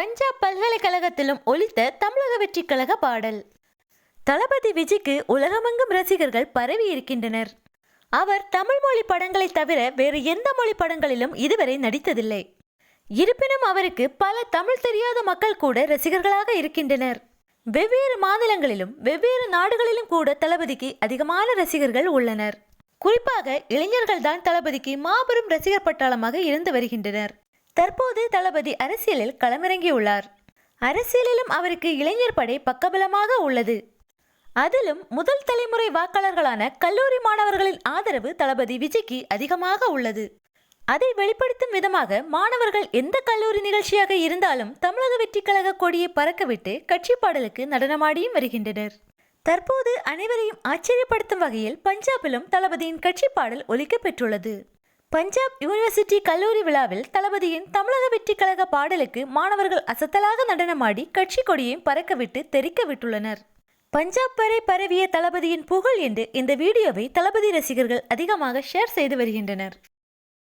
பஞ்சாப் பல்கலைக்கழகத்திலும் ஒலித்த தமிழக வெற்றி பாடல். தளபதி விஜய்க்கு உலகமெங்கும் ரசிகர்கள் பரவி இருக்கின்றனர் அவர் தமிழ் மொழி படங்களை தவிர வேறு எந்த மொழி படங்களிலும் இதுவரை நடித்ததில்லை. இருப்பினும் அவருக்கு பல தமிழ் தெரியாத மக்கள் கூட ரசிகர்களாக இருக்கின்றனர். வெவ்வேறு மாநிலங்களிலும் வெவ்வேறு நாடுகளிலும் கூட தளபதிக்கு அதிகமான ரசிகர்கள் உள்ளனர். குறிப்பாக இளைஞர்கள் தான் தளபதிக்கு மாபெரும் ரசிகர் பட்டாளமாக இருந்து வருகின்றனர். தற்போது தளபதி அரசியலில் களமிறங்கியுள்ளார். அரசியலிலும் அவருக்கு இளைஞர் படை பக்கபலமாக உள்ளது. அதிலும் முதல் தலைமுறை வாக்காளர்களான கல்லூரி மாணவர்களின் ஆதரவு தளபதி விஜய்க்கு அதிகமாக உள்ளது. அதை வெளிப்படுத்தும் விதமாக மாணவர்கள் எந்த கல்லூரி நிகழ்ச்சியாக இருந்தாலும் தமிழக வெற்றி கழக கொடியை பறக்கவிட்டு கட்சி பாடலுக்கு நடனமாடியும் வருகின்றனர். தற்போது அனைவரையும் ஆச்சரியப்படுத்தும் வகையில் பஞ்சாபிலும் தளபதியின் கட்சி பாடல் ஒலிக்கப் பெற்றுள்ளது பஞ்சாப் யூனிவர்சிட்டி கல்லூரி விழாவில் தளபதியின் தமிழக வெற்றி கழக பாடலுக்கு மாணவர்கள் அசத்தலாக நடனமாடி கட்சி கொடியையும் பறக்கவிட்டு தெரிக்க விட்டுள்ளனர். பஞ்சாப் வரை பரவிய தளபதியின் புகழ் என்று இந்த வீடியோவை தளபதி ரசிகர்கள் அதிகமாக ஷேர் செய்து வருகின்றனர்.